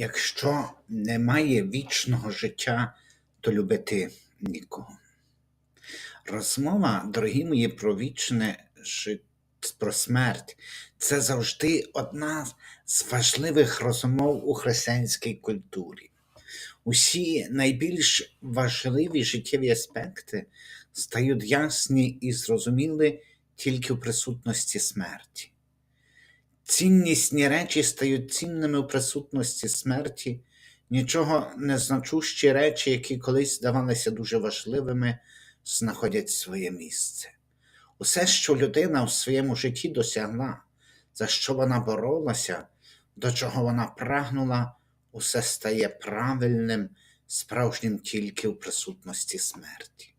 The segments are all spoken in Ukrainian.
Якщо немає вічного життя, то любити нікого. Розмова, дорогі мої, про вічне життя, про смерть це завжди одна з важливих розмов у християнській культурі. Усі найбільш важливі життєві аспекти стають ясні і зрозумілі тільки в присутності смерті. Ціннісні речі стають цінними в присутності смерті, нічого не значущі речі, які колись здавалися дуже важливими, знаходять своє місце. Усе, що людина в своєму житті досягла, за що вона боролася, до чого вона прагнула, усе стає правильним, справжнім тільки в присутності смерті.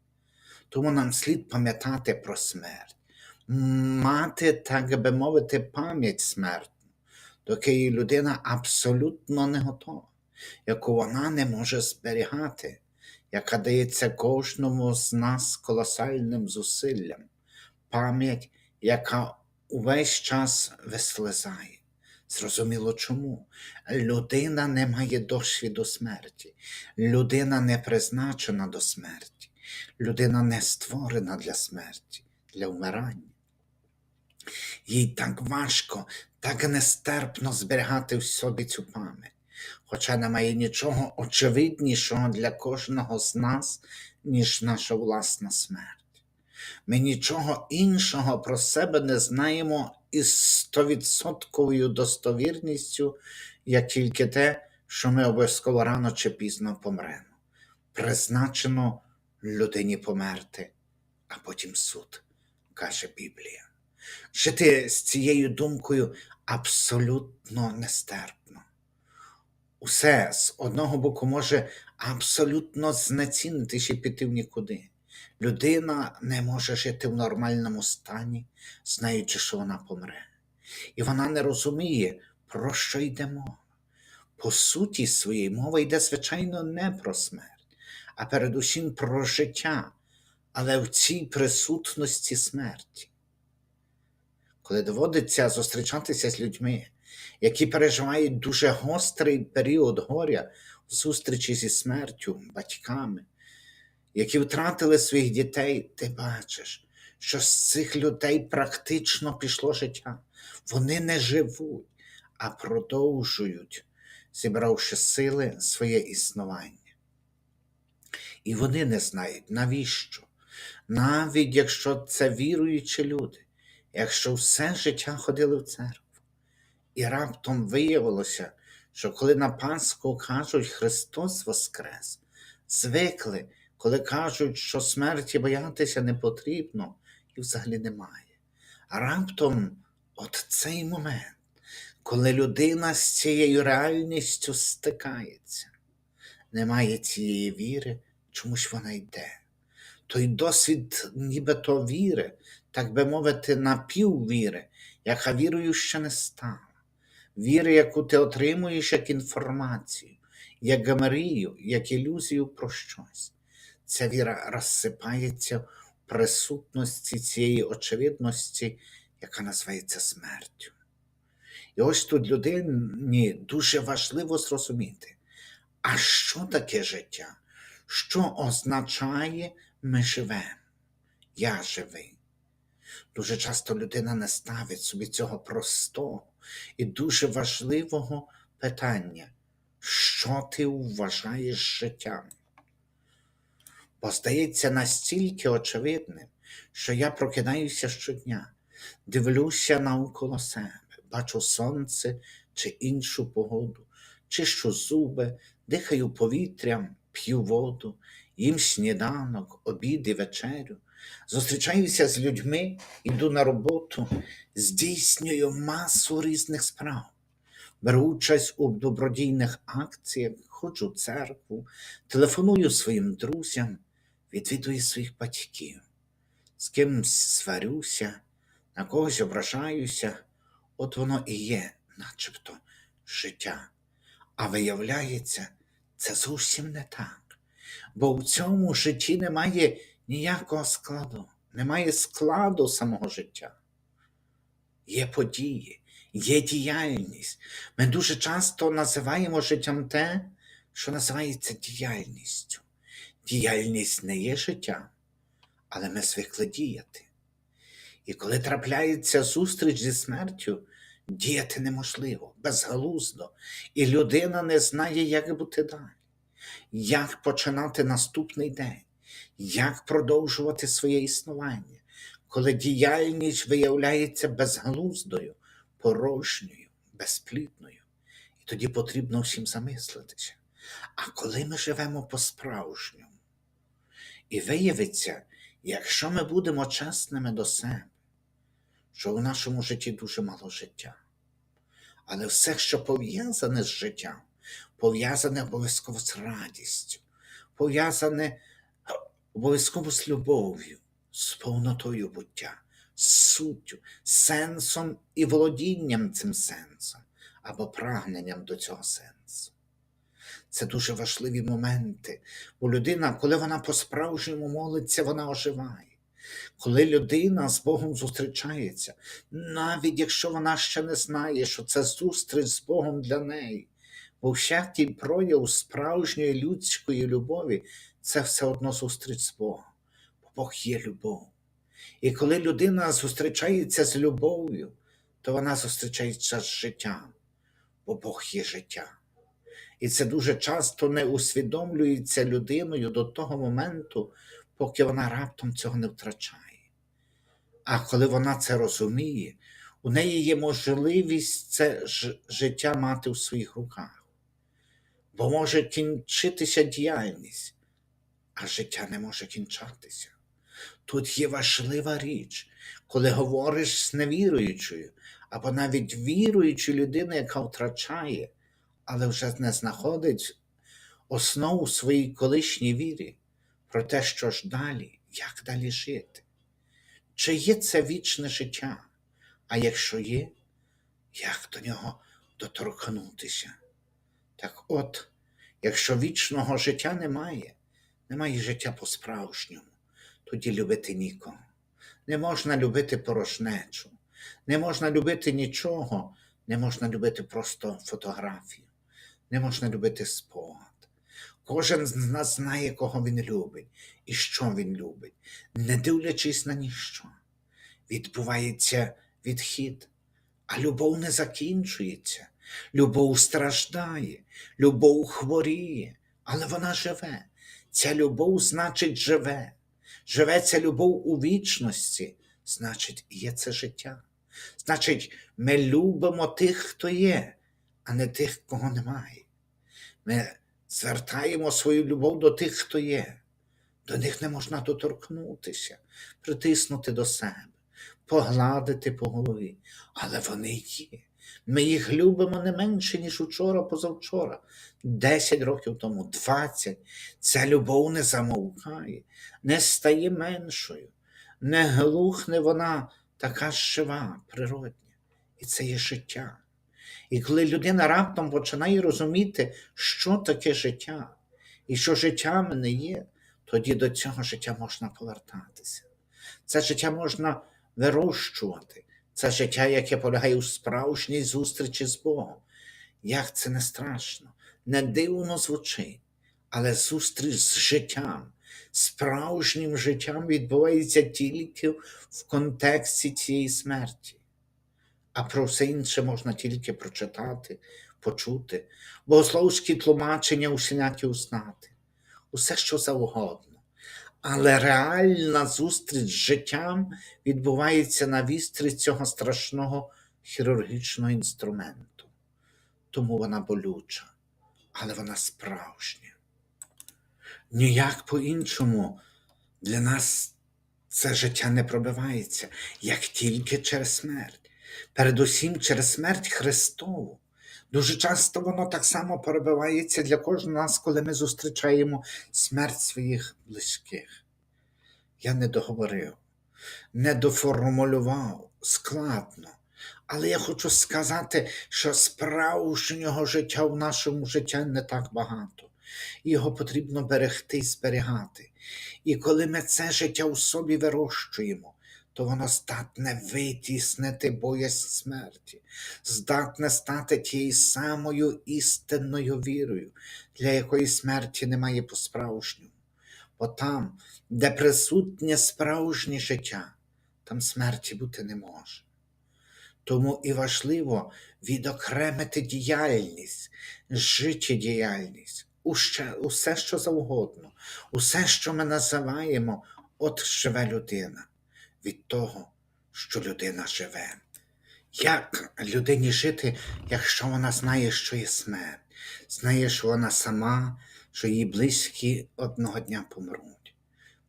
Тому нам слід пам'ятати про смерть мати, так би мовити, пам'ять смертну, доки людина абсолютно не готова, яку вона не може зберігати, яка дається кожному з нас колосальним зусиллям, пам'ять, яка увесь час вислизає. Зрозуміло чому. Людина не має досвіду смерті, людина не призначена до смерті, людина не створена для смерті, для вмирання. Їй так важко, так нестерпно зберігати в собі цю пам'ять, хоча немає нічого очевиднішого для кожного з нас, ніж наша власна смерть. Ми нічого іншого про себе не знаємо із стовідсотковою достовірністю, як тільки те, що ми обов'язково рано чи пізно помремо. Призначено людині померти, а потім суд, каже Біблія. Жити з цією думкою абсолютно нестерпно. Усе з одного боку може абсолютно знецінитися і піти в нікуди. Людина не може жити в нормальному стані, знаючи, що вона помре. І вона не розуміє, про що йде мова. По суті своєї мова йде, звичайно, не про смерть, а передусім про життя, але в цій присутності смерті коли доводиться зустрічатися з людьми, які переживають дуже гострий період горя зустрічі зі смертю, батьками, які втратили своїх дітей, ти бачиш, що з цих людей практично пішло життя. Вони не живуть, а продовжують, зібравши сили своє існування. І вони не знають, навіщо, навіть якщо це віруючі люди якщо все життя ходили в церкву. І раптом виявилося, що коли на Пасху кажуть Христос Воскрес, звикли, коли кажуть, що смерті боятися не потрібно і взагалі немає. А раптом от цей момент, коли людина з цією реальністю стикається, немає цієї віри, чомусь вона йде. Той досвід нібито віри, так би мовити, напіввіри, яка вірою ще не стала. Віри, яку ти отримуєш як інформацію, як мрію, як ілюзію про щось. Ця віра розсипається в присутності цієї очевидності, яка називається смертю. І ось тут людині дуже важливо зрозуміти, а що таке життя? Що означає ми живемо? Я живий. Дуже часто людина не ставить собі цього простого і дуже важливого питання, що ти вважаєш життям? Бо здається настільки очевидним, що я прокидаюся щодня, дивлюся навколо себе, бачу сонце чи іншу погоду, чищу зуби, дихаю повітрям, п'ю воду, їм сніданок, обід і вечерю. Зустрічаюся з людьми, йду на роботу, здійснюю масу різних справ, беру участь у добродійних акціях, ходжу в церкву, телефоную своїм друзям, відвідую своїх батьків, з кимсь сварюся, на когось ображаюся, от воно і є, начебто, життя. А виявляється, це зовсім не так, бо в цьому житті немає ніякого складу, немає складу самого життя. Є події, є діяльність. Ми дуже часто називаємо життям те, що називається діяльністю. Діяльність не є життям, але ми звикли діяти. І коли трапляється зустріч зі смертю, діяти неможливо, безглуздо, і людина не знає, як бути далі, як починати наступний день, як продовжувати своє існування, коли діяльність виявляється безглуздою, порожньою, безплідною. І тоді потрібно всім замислитися. А коли ми живемо по-справжньому, і виявиться, якщо ми будемо чесними до себе, що в нашому житті дуже мало життя. Але все, що пов'язане з життям, пов'язане обов'язково з радістю, пов'язане обов'язково з любов'ю, з повнотою буття, з суттю, сенсом і володінням цим сенсом або прагненням до цього сенсу. Це дуже важливі моменти, бо людина, коли вона по-справжньому молиться, вона оживає. Коли людина з Богом зустрічається, навіть якщо вона ще не знає, що це зустріч з Богом для неї, бо всякий прояв справжньої людської любові це все одно зустріч з бо Бог є любов. І коли людина зустрічається з любов'ю, то вона зустрічається з життям, бо Бог є життя. І це дуже часто не усвідомлюється людиною до того моменту, поки вона раптом цього не втрачає. А коли вона це розуміє, у неї є можливість це життя мати в своїх руках. Бо може кінчитися діяльність, а життя не може кінчатися. Тут є важлива річ, коли говориш з невіруючою, або навіть віруючою людиною, яка втрачає, але вже не знаходить основу своїй колишній вірі про те, що ж далі, як далі жити. Чи є це вічне життя? А якщо є, як до нього доторкнутися? Так от, якщо вічного життя немає, немає життя по-справжньому, тоді любити нікого. Не можна любити порожнечу, не можна любити нічого, не можна любити просто фотографію, не можна любити спогад. Кожен з нас знає, кого він любить і що він любить, не дивлячись на ніщо. Відбувається відхід, а любов не закінчується. Любов страждає, любов хворіє, але вона живе. Ця любов значить живе. Живе ця любов у вічності, значить, є це життя. Значить, ми любимо тих, хто є, а не тих, кого немає. Ми звертаємо свою любов до тих, хто є. До них не можна доторкнутися, притиснути до себе, погладити по голові. Але вони є. Ми їх любимо не менше, ніж учора, позавчора, 10 років тому, 20. Ця любов не замовкає, не стає меншою, не глухне вона така жива, природня. І це є життя. І коли людина раптом починає розуміти, що таке життя, і що життям не є, тоді до цього життя можна повертатися. Це життя можна вирощувати. Це життя, яке полягає у справжній зустрічі з Богом. Як це не страшно, не дивно звучить, але зустріч з життям, справжнім життям відбувається тільки в контексті цієї смерті. А про все інше можна тільки прочитати, почути, богословські тлумачення усілякі узнати, усе що завгодно. Але реальна зустріч з життям відбувається на вістрі цього страшного хірургічного інструменту. Тому вона болюча, але вона справжня. Ніяк по-іншому для нас це життя не пробивається, як тільки через смерть. Передусім через смерть Христову. Дуже часто воно так само перебивається для кожного нас, коли ми зустрічаємо смерть своїх близьких. Я не договорив, не доформулював складно. Але я хочу сказати, що справжнього життя в нашому житті не так багато. Його потрібно берегти і зберігати. І коли ми це життя у собі вирощуємо, то воно здатне витіснити боязнь смерті, здатне стати тією самою істинною вірою, для якої смерті немає по-справжньому. Бо там, де присутнє справжнє життя, там смерті бути не може. Тому і важливо відокремити діяльність, життєдіяльність, уще- усе, що завгодно, усе, що ми називаємо от живе людина, від того, що людина живе. Як людині жити, якщо вона знає, що є смерть, знає, що вона сама, що її близькі одного дня помруть.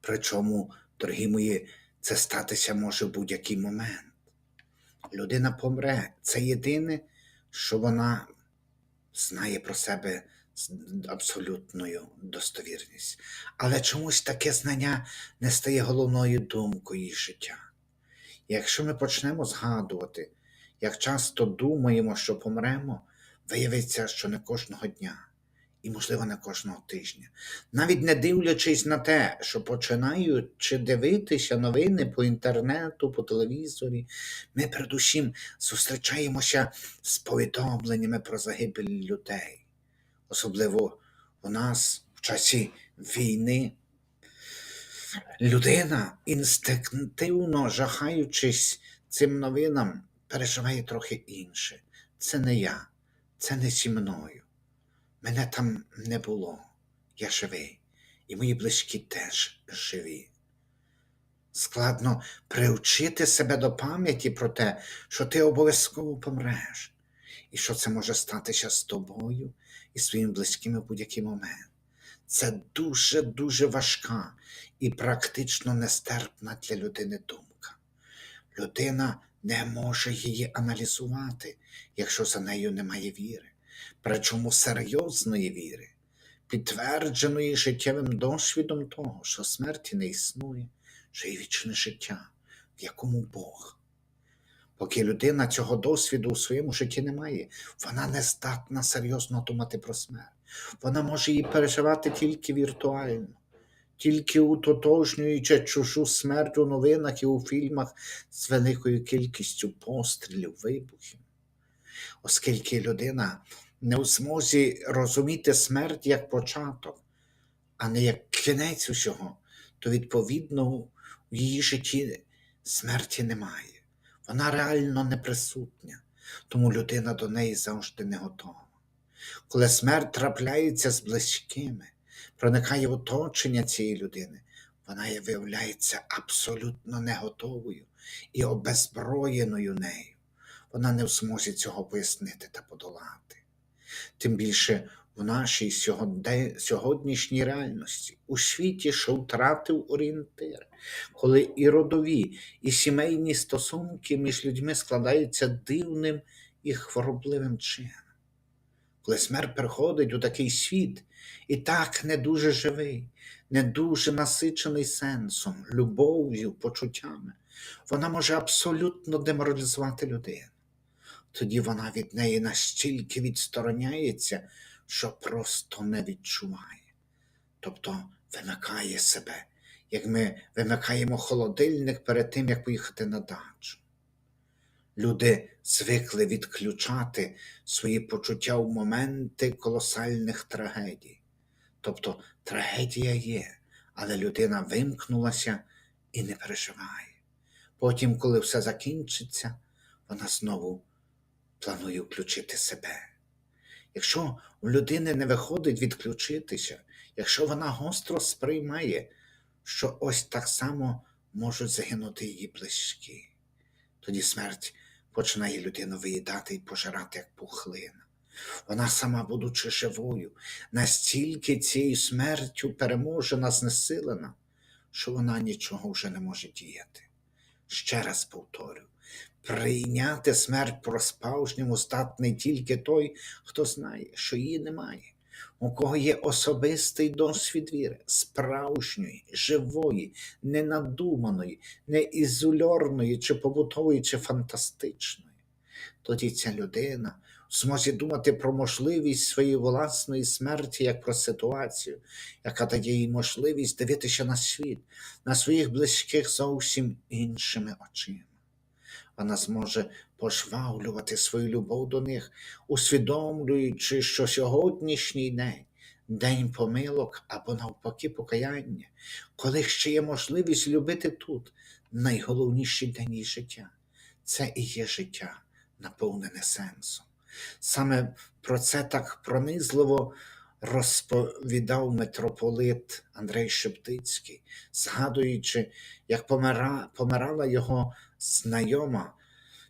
Причому, дорогі мої, це статися може в будь-який момент. Людина помре. Це єдине, що вона знає про себе з абсолютною достовірністю. Але чомусь таке знання не стає головною думкою її життя. Якщо ми почнемо згадувати, як часто думаємо, що помремо, виявиться, що не кожного дня, і, можливо, не кожного тижня. Навіть не дивлячись на те, що починаючи дивитися новини по інтернету, по телевізорі, ми передусім зустрічаємося з повідомленнями про загибель людей. Особливо у нас в часі війни людина, інстинктивно жахаючись цим новинам, переживає трохи інше. Це не я, це не зі мною. Мене там не було. Я живий, і мої близькі теж живі. Складно приучити себе до пам'яті про те, що ти обов'язково помреш, і що це може статися з тобою і своїми близькими в будь-який момент. Це дуже-дуже важка і практично нестерпна для людини думка. Людина не може її аналізувати, якщо за нею немає віри, причому серйозної віри, підтвердженої життєвим досвідом того, що смерті не існує, що є вічне життя, в якому Бог. Поки людина цього досвіду у своєму житті не має, вона не здатна серйозно думати про смерть. Вона може її переживати тільки віртуально, тільки утотожнюючи чужу смерть у новинах і у фільмах з великою кількістю пострілів, вибухів. Оскільки людина не у змозі розуміти смерть як початок, а не як кінець усього, то відповідно в її житті смерті немає. Вона реально не присутня, тому людина до неї завжди не готова. Коли смерть трапляється з близькими, проникає в оточення цієї людини, вона є, виявляється абсолютно не готовою і обезброєною нею. Вона не в змозі цього пояснити та подолати. Тим більше в нашій сьогоднішній реальності, у світі, що втратив орієнтир, коли і родові, і сімейні стосунки між людьми складаються дивним і хворобливим чином. Коли смерть приходить у такий світ, і так не дуже живий, не дуже насичений сенсом, любов'ю, почуттями, вона може абсолютно деморалізувати людину. Тоді вона від неї настільки відстороняється, що просто не відчуває, тобто вимикає себе, як ми вимикаємо холодильник перед тим, як поїхати на дачу. Люди звикли відключати свої почуття в моменти колосальних трагедій. Тобто трагедія є, але людина вимкнулася і не переживає. Потім, коли все закінчиться, вона знову планує включити себе. Якщо у людини не виходить відключитися, якщо вона гостро сприймає, що ось так само можуть загинути її близькі, тоді смерть починає людину виїдати і пожирати як пухлина. Вона сама, будучи живою, настільки цією смертю переможена, знесилена, що вона нічого вже не може діяти. Ще раз повторю, прийняти смерть по справжньому здатний тільки той, хто знає, що її немає, у кого є особистий досвід віри, справжньої, живої, ненадуманої, неізольорної, чи побутової, чи фантастичної. Тоді ця людина змозі думати про можливість своєї власної смерті як про ситуацію, яка дає їй можливість дивитися на світ, на своїх близьких зовсім іншими очима. Вона зможе пожвавлювати свою любов до них, усвідомлюючи, що сьогоднішній день день помилок або навпаки покаяння, коли ще є можливість любити тут найголовніший день її життя. Це і є життя, наповнене сенсом. Саме про це так пронизливо розповідав митрополит Андрей Шептицький, згадуючи, як помира, помирала його знайома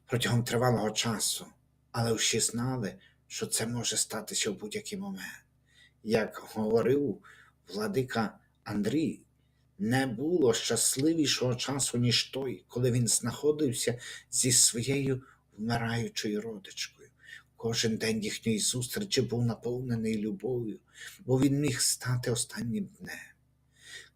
протягом тривалого часу, але всі знали, що це може статися в будь-який момент. Як говорив владика Андрій, не було щасливішого часу, ніж той, коли він знаходився зі своєю вмираючою родичкою. Кожен день їхньої зустрічі був наповнений любов'ю, бо він міг стати останнім днем.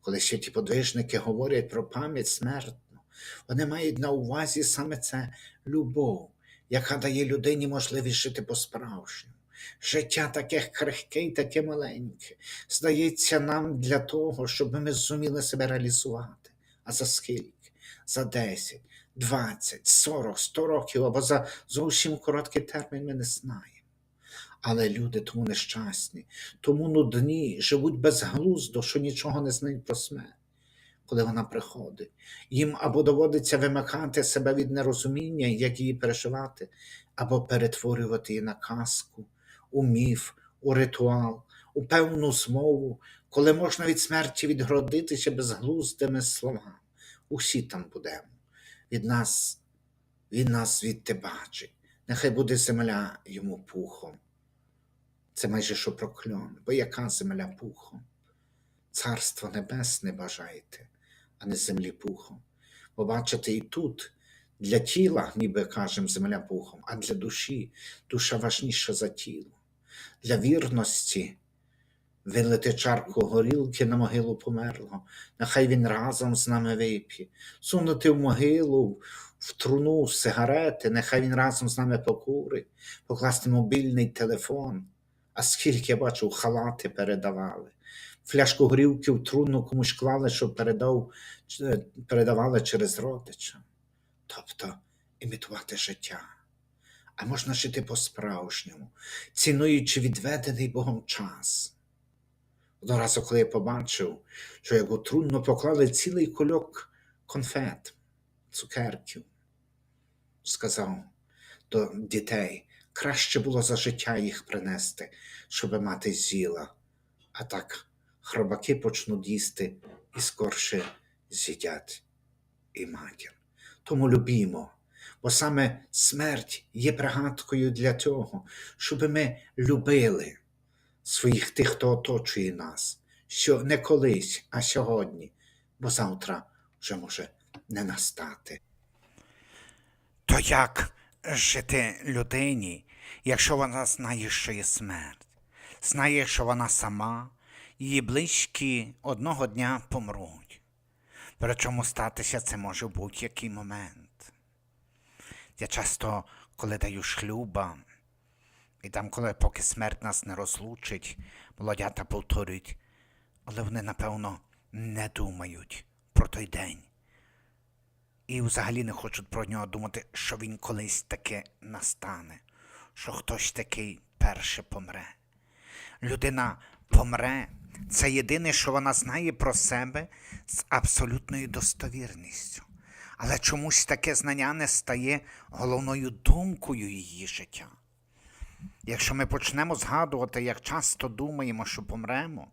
Коли святі подвижники говорять про пам'ять смертну, вони мають на увазі саме це любов, яка дає людині можливість жити по-справжньому. Життя таке крихке і таке маленьке, здається нам для того, щоб ми зуміли себе реалізувати. А за скільки? За 10, 20, 40, 100 років або за зовсім короткий термін ми не знаємо. Але люди тому нещасні, тому нудні, живуть безглуздо, що нічого не знають про смерть. Коли вона приходить, їм або доводиться вимикати себе від нерозуміння, як її переживати, або перетворювати її на казку, у міф, у ритуал, у певну змову, коли можна від смерті відгородитися безглуздими словами. Усі там будемо. Від нас, він нас звідти бачить. Нехай буде земля йому пухом. Це майже що прокльон, бо яка земля пухом? Царство небесне бажаєте, а не землі пухом. Бо бачите, і тут для тіла, ніби кажемо, земля пухом, а для душі душа важніша за тіло. Для вірності вилити чарку горілки на могилу померлого, нехай він разом з нами вип'є, сунути в могилу, в труну сигарети, нехай він разом з нами покурить, покласти мобільний телефон. А скільки я бачу, халати передавали. Фляжку горілки в труну комусь клали, щоб передав, е, передавали через родича. Тобто імітувати життя. А можна жити по-справжньому, цінуючи відведений Богом час. Одного коли я побачив, що як у трунно поклали цілий кульок конфет, цукерків, сказав до дітей, краще було за життя їх принести, щоб мати зіла, а так хробаки почнуть їсти і скорше з'їдять і матір. Тому любімо, бо саме смерть є пригадкою для того, щоб ми любили своїх тих, хто оточує нас, що не колись, а сьогодні, бо завтра вже може не настати. То як жити людині, якщо вона знає, що є смерть, знає, що вона сама, її близькі одного дня помруть. Причому статися це може в будь-який момент. Я часто, коли даю шлюба, і там, коли поки смерть нас не розлучить, молодята повторюють, але вони, напевно, не думають про той день. І взагалі не хочуть про нього думати, що він колись таки настане, що хтось такий перше помре. Людина помре, це єдине, що вона знає про себе з абсолютною достовірністю. Але чомусь таке знання не стає головною думкою її життя. Якщо ми почнемо згадувати, як часто думаємо, що помремо,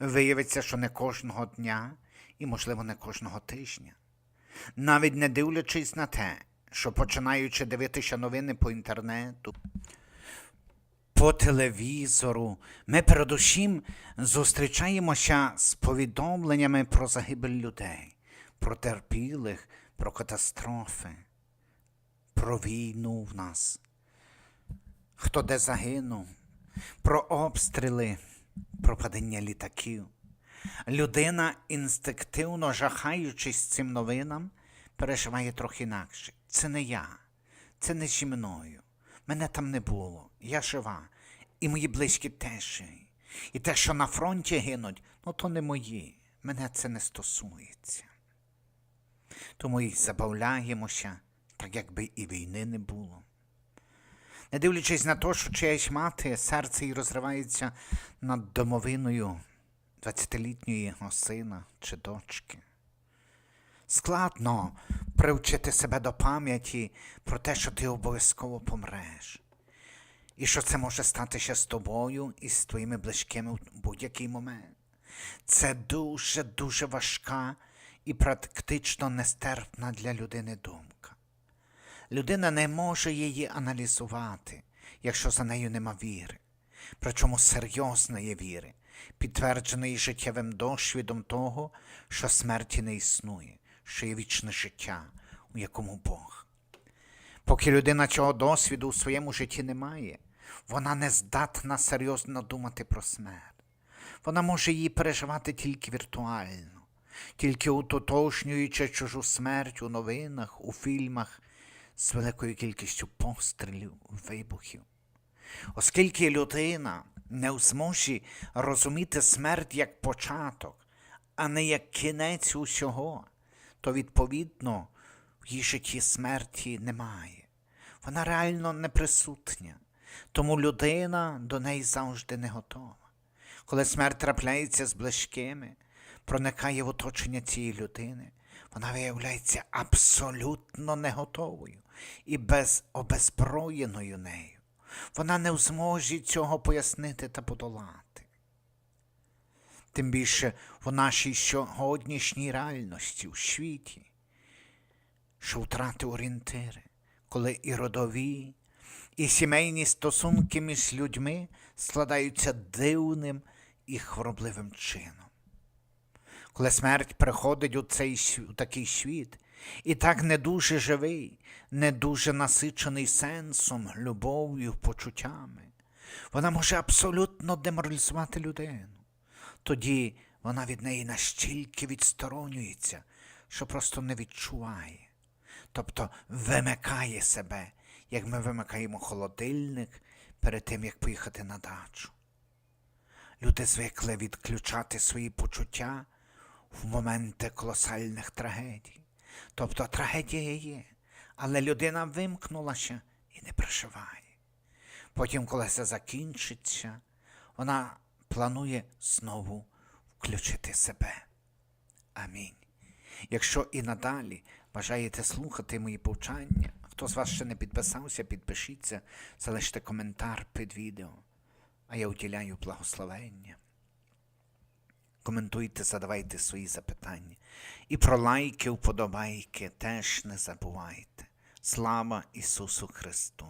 виявиться, що не кожного дня і, можливо, не кожного тижня. Навіть не дивлячись на те, що починаючи дивитися новини по інтернету, по телевізору, ми передусім зустрічаємося з повідомленнями про загибель людей, про терпілих, про катастрофи, про війну в нас хто де загинув, про обстріли, про падіння літаків. Людина, інстинктивно жахаючись цим новинам, переживає трохи інакше. Це не я, це не зі мною. Мене там не було. Я жива. І мої близькі теж. І те, що на фронті гинуть, ну то не мої. Мене це не стосується. Тому й забавляємося, так якби і війни не було. Не дивлячись на те, що чиясь мати, серце їй розривається над домовиною 20-літнього сина чи дочки. Складно привчити себе до пам'яті про те, що ти обов'язково помреш. І що це може статися з тобою і з твоїми близькими в будь-який момент. Це дуже-дуже важка і практично нестерпна для людини думка. Людина не може її аналізувати, якщо за нею нема віри, причому серйозної віри, підтвердженої життєвим досвідом того, що смерті не існує, що є вічне життя, у якому Бог. Поки людина цього досвіду у своєму житті не має, вона не здатна серйозно думати про смерть. Вона може її переживати тільки віртуально, тільки утотожнюючи чужу смерть у новинах, у фільмах з великою кількістю пострілів, вибухів. Оскільки людина не в змозі розуміти смерть як початок, а не як кінець усього, то відповідно в її житті смерті немає. Вона реально не присутня, тому людина до неї завжди не готова. Коли смерть трапляється з близькими, проникає в оточення цієї людини, вона виявляється абсолютно не готовою і безобезброєною нею. Вона не в змозі цього пояснити та подолати. Тим більше в нашій сьогоднішній реальності у світі, що втрати орієнтири, коли і родові, і сімейні стосунки між людьми складаються дивним і хворобливим чином. Коли смерть приходить у цей у такий світ, і так не дуже живий, не дуже насичений сенсом, любов'ю, почуттями, вона може абсолютно деморалізувати людину. Тоді вона від неї настільки відсторонюється, що просто не відчуває, тобто вимикає себе, як ми вимикаємо холодильник перед тим, як поїхати на дачу. Люди звикли відключати свої почуття в моменти колосальних трагедій. Тобто трагедія є, але людина вимкнулася і не проживає. Потім, коли це закінчиться, вона планує знову включити себе. Амінь. Якщо і надалі бажаєте слухати мої повчання, хто з вас ще не підписався, підпишіться, залиште коментар під відео, а я уділяю благословення. Коментуйте, задавайте свої запитання. І про лайки, вподобайки теж не забувайте. Слава Ісусу Христу!